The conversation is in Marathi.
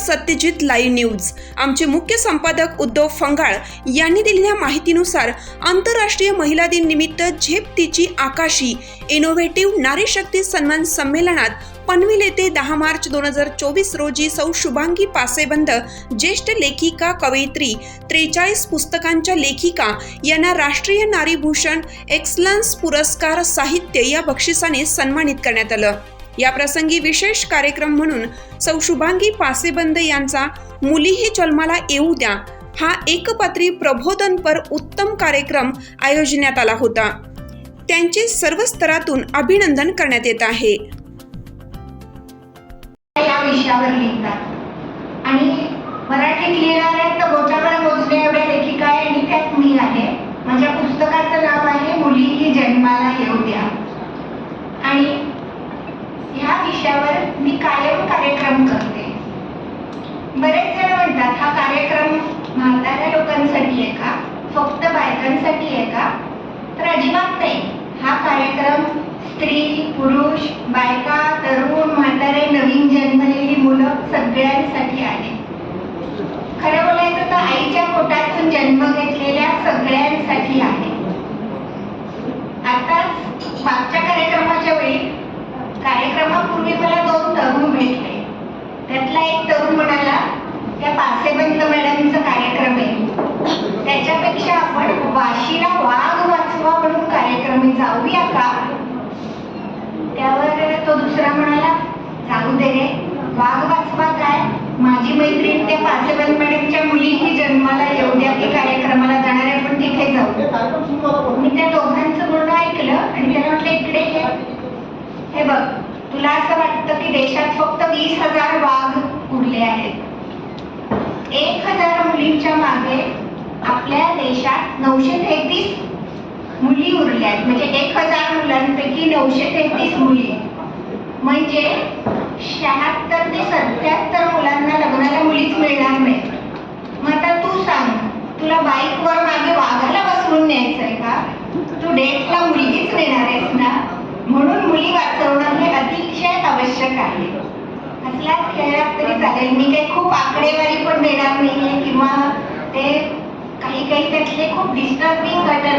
Satyajit live news. आमचे मुख्य संपादक उद्धव फंगाळ यांनी दिलेल्या माहितीनुसार आंतरराष्ट्रीय महिला दिन निमित्त झेप तिची आकाशी इनोव्हेटिव्ह नारी शक्ती सन्मान संमेलनात पनवेल येथे दहा मार्च दोन हजार चोवीस रोजी सौ शुभांगी पासेबंद ज्येष्ठ लेखिका कवयित्री त्रेचाळीस पुस्तकांच्या लेखिका यांना राष्ट्रीय नारीभूषण एक्सलन्स पुरस्कार साहित्य या बक्षिसाने सन्मानित करण्यात आलं. या प्रसंगी विशेष कार्यक्रम म्हणून सौ शुभांगी पासेबंद यांचा मुलीही जन्माला येऊ द्या. हा एकपात्री प्रबोधनपर उत्तम कार्यक्रम आयोजण्यात आला होता. त्यांचे सर्व स्तरातून अभिनंदन करण्यात येत आहे. या विषयावर लिहितात. आणि मराठीत लिहिणाऱ्या तर बोटावर मोजण्या एवढ्या लेखिका आहे आणि त्यात मी आहे माझ्या पुस्तकाचं नाव आहे मुली ही जन्माला येऊ द्या आणि ह्या विषयावर मी कायम कार्यक्रम करते बरेच जण म्हणतात हा कार्यक्रम म्हाताऱ्या लोकांसाठी आहे का फक्त बायकांसाठी आहे का तर अजिबात नाही हा कार्यक्रम स्त्री पुरुष बायका तरुण म्हातारे नवीन जन्मलेली मुलं सगळ्यांसाठी आहे. खरं बोलायचं तर आईच्या पोटातून जन्म घेतलेल्या सगळ्यांसाठी आहे. आताच मागच्या कार्यक्रमाच्या वेळी कार्यक्रमापूर्वी मला दोन तरुण भेटले. त्यातला एक तरुण म्हणाला त्या पासेबंद मॅडमचा कार्यक्रम आहे. त्याच्यापेक्षा आपण वाशीला वाघ आपण जाऊया का? त्यावर तो दुसरा म्हणाला जाऊ दे रे वाघ वाचवा काय माझी मैत्रीण त्या पासेबल मॅडमच्या मुलीही जन्माला येऊ द्या की कार्यक्रमाला जाणार आहे पण तिथे जाऊ मी त्या दोघांचं बोलणं ऐकलं आणि त्याला म्हटलं इकडे ये. हे बघ तुला असं वाटतं की देशात फक्त वीस हजार वाघ उरले आहेत. एक हजार मुलींच्या मागे आपल्या देशात नऊशे तेहतीस मुली उरल्या आहेत म्हणजे एक हजार मुलांपैकी नऊशे तेहतीस मुली. म्हणजे शहात्तर ते सत्याहत्तर मुलांना लग्नाला मुलीच मिळणार नाही मग आता तू सांग तुला बाईकवर मागे वाघाला बसवून न्यायचंय का? तू डेटला मुलगीच नेणार आहेस ना? म्हणून मुली वाचवणं हे अतिशय आवश्यक आहे. असला खेळात तरी चालेल. मी काही खूप आकडेवारी पण देणार नाहीये किंवा ते काही काही त्यातले खूप डिस्टर्बिंग घटना